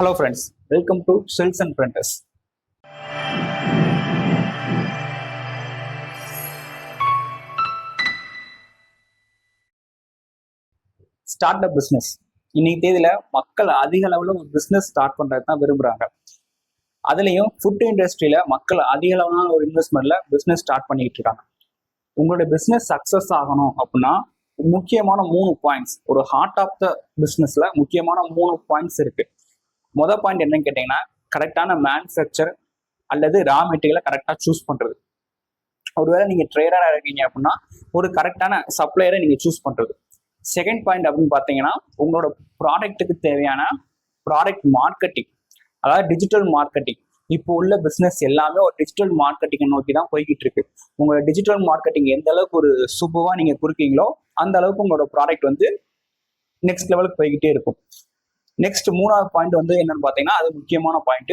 Hello friends welcome to sells and Printers. Start up business இன்னைக்கு தேதியில மக்கள் அதிக அளவில் ஒரு பிஸ்னஸ் ஸ்டார்ட் பண்றது தான் விரும்புறாங்க. அதுலயும் ஃபுட் இண்டஸ்ட்ரியில மக்கள் அதிக அளவிலான ஒரு இன்வெஸ்ட்மெண்ட்ல பிஸ்னஸ் ஸ்டார்ட் பண்ணிட்டு இருக்காங்க. உங்களுடைய பிஸ்னஸ் சக்ஸஸ் ஆகணும் அப்படின்னா முக்கியமான மூணு பாயிண்ட்ஸ் ஒரு ஹார்ட் ஆஃப் த பிஸ்னஸ்ல முக்கியமான மூணு பாயிண்ட்ஸ் இருக்கு. மொதல் பாயிண்ட் என்னன்னு கேட்டீங்கன்னா கரெக்டான மேனுஃபேக்சர் அல்லது ரா மெட்டீரியலை கரெக்டாக சூஸ் பண்ணுறது ஒருவேளை நீங்கள் ட்ரேடராக இருக்கீங்க அப்படின்னா ஒரு கரெக்டான சப்ளையரை நீங்கள் சூஸ் பண்ணுறது செகண்ட் பாயிண்ட் அப்படின்னு பார்த்தீங்கன்னா உங்களோட ப்ராடக்ட்டுக்கு தேவையான ப்ராடக்ட் மார்க்கெட்டிங் அதாவது டிஜிட்டல் மார்க்கெட்டிங் இப்போ உள்ள பிஸ்னஸ் எல்லாமே ஒரு டிஜிட்டல் மார்க்கெட்டிங்கை நோக்கி தான் போய்கிட்டு இருக்கு. உங்களோட டிஜிட்டல் மார்க்கெட்டிங் எந்த அளவுக்கு ஒரு சூப்பராக நீங்கள் கொடுக்கீங்களோ அந்த அளவுக்கு உங்களோட ப்ராடக்ட் வந்து நெக்ஸ்ட் லெவலுக்கு போய்கிட்டே இருக்கும். நெக்ஸ்ட் மூணாவது பாயிண்ட் வந்து என்னன்னு பார்த்தீங்கன்னா அது முக்கியமான பாயிண்ட்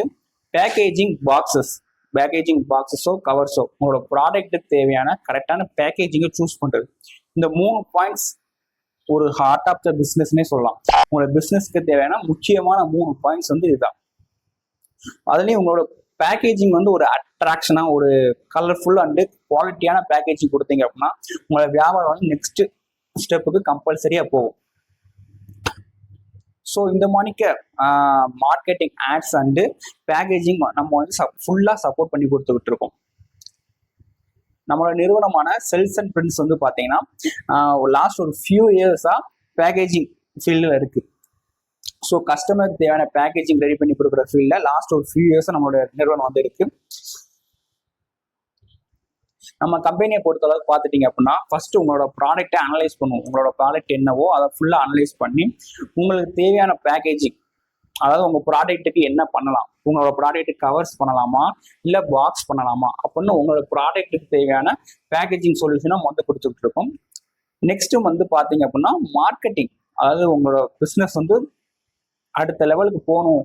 பேக்கேஜிங் பாக்ஸஸ் பேக்கேஜிங் பாக்ஸஸோ கவர்ஸோ உங்களோட ப்ராடக்ட்டுக்கு தேவையான கரெக்டான பேக்கேஜிங்கை சூஸ் பண்ணுறது இந்த மூணு பாயிண்ட்ஸ் ஒரு ஹார்ட் ஆஃப் த பிஸ்னஸ்னே சொல்லலாம். உங்களோட பிஸ்னஸ்க்கு தேவையான முக்கியமான மூணு பாயிண்ட்ஸ் வந்து இதுதான். அதுலேயும் உங்களோட பேக்கேஜிங் வந்து ஒரு அட்ராக்ஷனாக ஒரு கலர்ஃபுல் அண்டு குவாலிட்டியான பேக்கேஜிங் கொடுத்தீங்க அப்படின்னா உங்களோட வியாபாரம் வந்து நெக்ஸ்ட் ஸ்டெப்புக்கு கம்பல்சரியாக போகும். ஸோ இந்த மாதிரிக்க மார்க்கெட்டிங் ஆட்ஸ் அண்டு பேக்கேஜிங் நம்ம வந்து ஃபுல்லாக சப்போர்ட் பண்ணி கொடுத்துக்கிட்டு இருக்கோம் நம்மளோட நிறுவனமான செல்ஸ் அண்ட் பிரிண்ட்ஸ் வந்து பார்த்தீங்கன்னா லாஸ்ட் ஒரு ஃபியூ இயர்ஸாக பேக்கேஜிங் ஃபீல்டில் இருக்குது ஸோ கஸ்டமருக்கு தேவையான பேக்கேஜிங் ரெடி பண்ணி கொடுக்குற ஃபீல்டில் லாஸ்ட் ஒரு ஃபியூ இயர்ஸாக நம்மளோட நிறுவனம் வந்து இருக்குது நம்ம கம்பெனியை பொறுத்தளவுக்கு பார்த்துட்டீங்க அப்படின்னா ஃபர்ஸ்ட் உங்களோட ப்ராடக்ட்டை அனலைஸ் பண்ணுவோம் உங்களோட ப்ராடக்ட் என்னவோ அதை ஃபுல்லாக அனலைஸ் பண்ணி உங்களுக்கு தேவையான பேக்கேஜிங் அதாவது உங்க ப்ராடக்ட்டுக்கு என்ன பண்ணலாம் உங்களோட ப்ராடக்ட் கவர்ஸ் பண்ணலாமா இல்லை பாக்ஸ் பண்ணலாமா அப்படின்னு உங்களோட ப்ராடக்ட்டுக்கு தேவையான பேக்கேஜிங் சொல்யூஷனை வந்து கொடுத்துட்டு இருக்கோம் நெக்ஸ்ட் வந்து பார்த்தீங்க அப்படின்னா மார்க்கெட்டிங் அதாவது உங்களோட பிஸ்னஸ் வந்து அடுத்த லெவலுக்கு போகணும்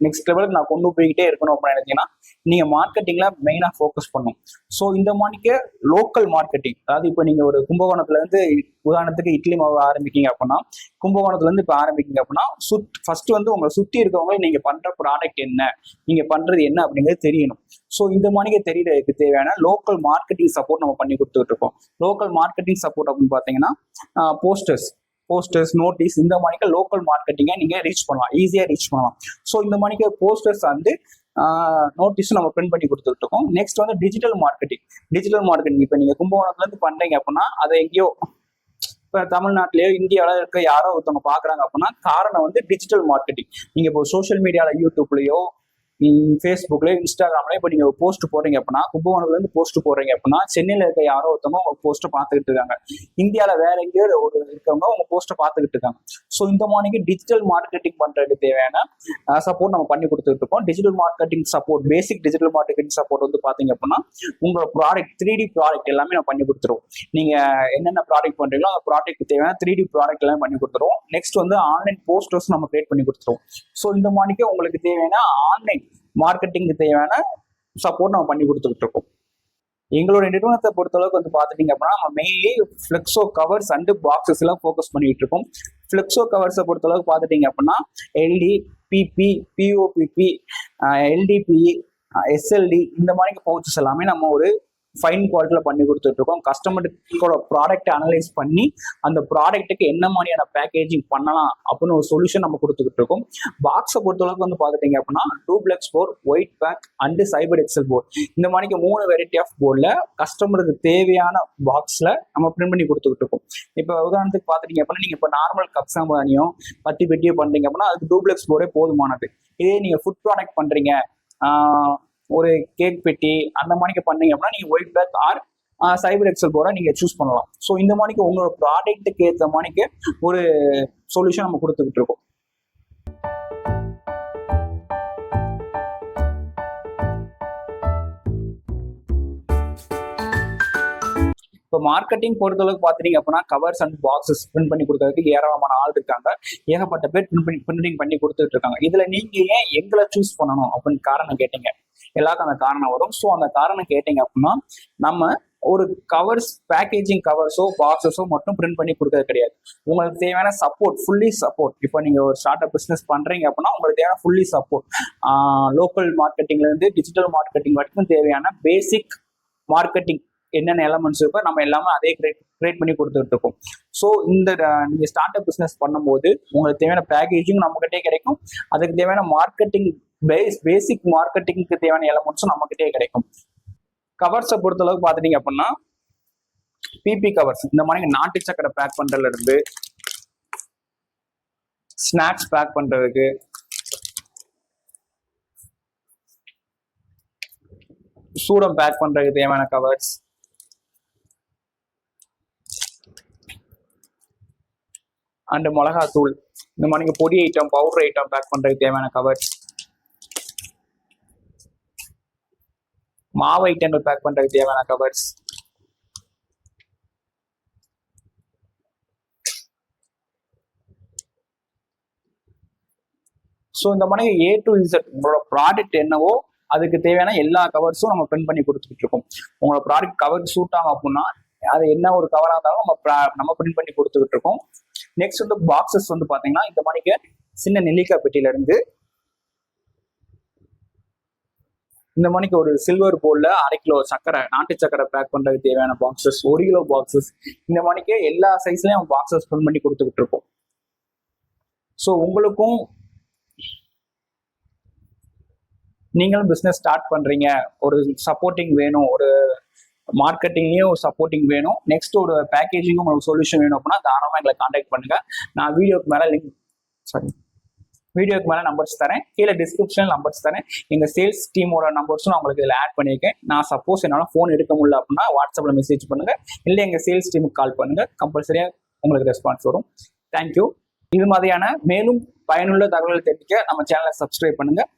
நெக்ஸ்ட் லெவலுக்கு நான் கொண்டு போய்கிட்டே இருக்கணும் அப்படின்னு நினைச்சீங்கன்னா நீங்க மார்க்கெட்டிங்ல மெயினா ஃபோக்கஸ் பண்ணும் ஸோ இந்த மாதிரிக்க லோக்கல் மார்க்கெட்டிங் அதாவது இப்போ நீங்க ஒரு கும்பகோணத்துல இருந்து உதாரணத்துக்கு இட்லி மாவு ஆரம்பிக்கீங்க அப்படின்னா கும்பகோணத்துல இருந்து இப்போ ஆரம்பிக்கீங்க அப்படின்னா சுத் ஃபர்ஸ்ட் வந்து உங்களை சுத்தி இருக்கவங்களை நீங்க பண்ற ப்ராடக்ட் என்ன? நீங்க பண்றது என்ன அப்படிங்கிறது தெரியணும். ஸோ இந்த மாதிரி தெரியறதுக்கு தேவையான லோக்கல் மார்க்கெட்டிங் சப்போர்ட் நம்ம பண்ணி கொடுத்துட்டு இருக்கோம். லோக்கல் மார்க்கெட்டிங் சப்போர்ட் அப்படின்னு பார்த்தீங்கன்னா போஸ்டர்ஸ் போஸ்டர்ஸ் நோட்டீஸ் இந்த மாதிரிக்கு லோக்கல் மார்க்கெட்டிங்கை நீங்கள் ரீச் பண்ணலாம். ஈஸியாக ரீச் பண்ணலாம். ஸோ இந்த மாதிரிக்கு போஸ்டர்ஸ் வந்து நோட்டீஸும் நம்ம பிரிண்ட் பண்ணி கொடுத்துட்டு இருக்கோம். நெக்ஸ்ட் வந்து டிஜிட்டல் மார்க்கெட்டிங் டிஜிட்டல் மார்க்கெட்டிங் இப்போ நீங்கள் கும்பகோணத்துலேருந்து பண்ணுறீங்க அப்படின்னா அதை எங்கேயோ இப்போ தமிழ்நாட்டிலேயோ இந்தியாவில் இருக்க யாரோ ஒருத்தவங்க பார்க்குறாங்க அப்படின்னா காரணம் வந்து டிஜிட்டல் மார்க்கெட்டிங் நீங்கள் இப்போ சோஷியல் மீடியாவில் யூடியூப்லேயோ ஃபேஸ்புக்ல இன்ஸ்டாகிராம்ல இப்போ நீங்க போஸ்ட் போடுறீங்க அப்படின்னா கும்பகோணத்துல இருந்து போஸ்ட் போடுறீங்க அப்படின்னா சென்னையில இருக்க யாரோ ஒருத்தவங்க உங்க போஸ்ட்டை பார்த்துக்கிட்டு இருக்காங்க. இந்தியால வேற எங்கேயோ ஒரு இருக்கவங்க உங்க போஸ்ட்டை பார்த்துக்கிட்டு இருக்காங்க. ஸோ இந்த மாதிரி டிஜிட்டல் மார்க்கெட்டிங் பண்றதுக்கு தேவையான சப்போர்ட் நம்ம பண்ணி கொடுத்துட்டு இருக்கோம். Digital marketing support basic digital marketing support வந்து பாத்தீங்க அப்படின்னா உங்களோட ப்ராடக்ட் த்ரீ டி ப்ராடக்ட் எல்லாமே நம்ம பண்ணி கொடுத்துருவோம். நீங்க என்னென்ன ப்ராடக்ட் பண்றீங்களோ அந்த ப்ராடக்ட் தேவையான த்ரீ டி ப்ராடக்ட் எல்லாமே பண்ணி கொடுத்துருவோம். நெக்ஸ்ட் வந்து ஆன்லைன் போஸ்டர்ஸ் நம்ம கிரியேட் பண்ணி கொடுத்துருவோம். ஸோ இந்த மாதிரிக்கு உங்களுக்கு தேவையான ஆன்லைன் மார்க்கெட்டிங்க்கு தேவையான சப்போர்ட் நம்ம பண்ணி கொடுத்துக்கிட்டு இருக்கோம் எங்களோட நிறுவனத்தை பொறுத்தளவுக்கு வந்து பார்த்துட்டீங்க அப்படின்னா நம்ம mainly flexo covers and boxes எல்லாம் ஃபோக்கஸ் பண்ணிட்டு இருக்கோம் ஃப்ளெக்ஸோ கவர்ஸை பொறுத்தளவுக்கு பார்த்துட்டீங்க அப்படின்னா LD PP BOPP LDP SLD இந்த மாதிரி பவுச்சஸ் எல்லாமே நம்ம ஒரு ஃபைன் குவாலிட்டியில் பண்ணி கொடுத்துட்ருக்கோம். கஸ்டமருக்கோட ப்ராடக்ட்டை அனலைஸ் பண்ணி அந்த ப்ராடக்ட்டுக்கு என்ன மாதிரியான பேக்கேஜிங் பண்ணலாம் அப்படின்னு ஒரு சொல்யூஷன் நம்ம கொடுத்துக்கிட்டு இருக்கோம் பாக்ஸை பொறுத்தளவுக்கு வந்து பார்த்துட்டீங்க அப்படின்னா duplex board white back and cyber excel board இந்த மாதிரிக்கு மூணு வெரைட்டி ஆஃப் போர்டில் கஸ்டமருக்கு தேவையான பாக்ஸில் நம்ம பிரிண்ட் பண்ணி கொடுத்துக்கிட்டு இருக்கோம் இப்போ உதாரணத்துக்கு பார்த்துட்டீங்க அப்படின்னா நீங்கள் இப்போ நார்மல் கப் சாம்பிராணியும் பத்தி பெட்டியோ பண்ணுறீங்க அப்படின்னா அதுக்கு டூப்ளெக்ஸ் போர்டே போதுமானது. இதே நீங்கள் ஃபுட் ப்ராடக்ட் பண்ணுறீங்க ஒரு கேக் பெட்டி அந்த மாதிரிக்கு பண்ணீங்க அப்படின்னா நீங்கள் white back or cyber excel போட நீங்கள் சூஸ் பண்ணலாம். ஸோ இந்த மாதிரிக்கு உங்களோட ப்ராடக்ட்டுக்கு ஏற்ற மாதிரிக்கு ஒரு சொல்யூஷன் நம்ம கொடுத்துக்கிட்டு இருக்கோம். இப்போ மார்க்கெட்டிங் பொறுத்தளவுக்கு பார்த்துட்டீங்க அப்படின்னா கவர்ஸ் அண்ட் பாக்ஸஸ் பிரிண்ட் பண்ணி கொடுக்கறதுக்கு ஏராளமான ஆள் இருக்காங்க. ஏகப்பட்ட பேர் பிரிண்ட் பண்ணி பிரிண்டிங் பண்ணி கொடுத்துட்டு இருக்காங்க. இதுல நீங்க ஏன் எங்களை சூஸ் பண்ணணும் அப்படின்னு காரணம் கேட்டீங்க? எல்லாருக்கும் அந்த காரணம் வரும். ஸோ அந்த காரணம் கேட்டீங்க அப்படின்னா நம்ம ஒரு கவர்ஸ் பேக்கேஜிங் கவர்ஸோ பாக்ஸஸோ மட்டும் பிரிண்ட் பண்ணி கொடுக்கறது கிடையாது. உங்களுக்கு தேவையான சப்போர்ட் ஃபுல்லி சப்போர்ட் இப்போ நீங்க ஒரு ஸ்டார்ட் அப் பிஸ்னஸ் பண்றீங்க அப்படின்னா உங்களுக்கு தேவையான ஃபுல்லி சப்போர்ட் லோக்கல் மார்க்கெட்டிங்ல இருந்து டிஜிட்டல் மார்க்கெட்டிங் வரைக்கும் தேவையான பேசிக் மார்க்கெட்டிங் என்னென்ன எலமெண்ட்ஸ் இருக்கோ நம்ம எல்லாமே அதே கிரியேட் கிரியேட் பண்ணி கொடுத்துட்டு இருக்கோம். ஸோ இந்த நீங்கள் நீங்க ஸ்டார்ட் அப் பிஸ்னஸ் பண்ணும்போது உங்களுக்கு தேவையான பேக்கேஜிங் நம்மகிட்டே கிடைக்கும். அதுக்கு தேவையான மார்க்கெட்டிங் பேஸ் பேசிக் மார்க்கெட்டிங்க்கு தேவையான எலமெண்ட்ஸும் நம்மகிட்டே கிடைக்கும். கவர்ஸை பொறுத்தளவுக்கு பார்த்துட்டீங்க அப்படின்னா பிபி கவர்ஸ் இந்த மாதிரி நாட்டு சக்கரை பேக் பண்றதுல இருந்து ஸ்நாக்ஸ் பேக் பண்றதுக்கு சூடம் பேக் பண்றதுக்கு தேவையான கவர்ஸ் அண்டு மிளகாத்தூள். இந்த மாதிரி பொடி ஐட்டம் பவுடர் ஐட்டம் பேக் பண்றதுக்கு தேவையான கவர்ஸ் மாவு ஐட்டங்கள் பேக் பண்றதுக்கு தேவையான கவர்ஸ் ஸோ இந்த மாதிரி ஏ டு இசட் உங்களோட ப்ராடக்ட் என்னவோ அதுக்கு தேவையான எல்லா கவர்ஸும் நம்ம பிரிண்ட் பண்ணி கொடுத்துட்டு இருக்கோம். உங்களோட ப்ராடக்ட் கவர் சூட் ஆகும் அப்படின்னா அது என்ன ஒரு கவராக இருந்தாலும் நம்ம நம்ம பிரிண்ட் பண்ணி கொடுத்துக்கிட்டு இருக்கோம். நெக்ஸ்ட் வந்து பாக்ஸஸ் வந்து பாத்தீங்கன்னா இந்த மாதிரிக்கு சின்ன நெல்லிக்காய் பெட்டியில இருந்து இந்த மாதிரிக்கு ஒரு சில்வர் போல்ல அரை கிலோ சக்கரை நாட்டு சக்கரை பேக் பண்றதுக்கு தேவையான பாக்ஸஸ் ஒரு கிலோ பாக்ஸஸ் இந்த மணிக்கே எல்லா சைஸ்லயும் பாக்ஸஸ் பிரிண்ட் பண்ணி கொடுத்துக்கிட்டு இருக்கோம். ஸோ உங்களுக்கும் நீங்களும் பிஸ்னஸ் ஸ்டார்ட் பண்றீங்க. ஒரு சப்போர்ட்டிங் வேணும். ஒரு மார்க்கெட்டிங்லேயும் ஒரு சப்போர்ட்டிங் வேணும். நெக்ஸ்ட் ஒரு பேக்கேஜிங்கும் உங்களுக்கு சொல்யூஷன் வேணும் அப்படின்னா தாராளமாக எங்களை காண்டாக்ட் பண்ணுங்க. நான் வீடியோக்கு மேலே லிங்க் சாரி வீடியோக்கு மேலே நம்பர்ஸ் தரேன். கீழே டிஸ்கிரிப்ஷன் நம்பர்ஸ் தரேன். எங்கள் சேல்ஸ் டீமோட நம்பர்ஸும் நான் உங்களுக்கு இதில் ஆட் பண்ணியிருக்கேன் நான் சப்போஸ் என்னால் ஃபோன் எடுக்க முடியல அப்படின்னா வாட்ஸ்அப்பில் மெசேஜ் பண்ணுங்கள் இல்லை எங்கள் சேல்ஸ் டீமுக்கு கால் பண்ணுங்கள் கம்பல்சரியாக உங்களுக்கு ரெஸ்பான்ஸ் வரும். தேங்க்யூ இது மாதிரியான மேலும் பயனுள்ள தகவல்கள் தெரிவிக்க நம்ம சேனலை சப்ஸ்கிரைப் பண்ணுங்கள்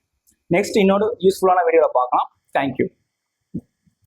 நெக்ஸ்ட் இன்னொரு யூஸ்ஃபுல்லான வீடியோவில் பார்க்கலாம். தேங்க்யூ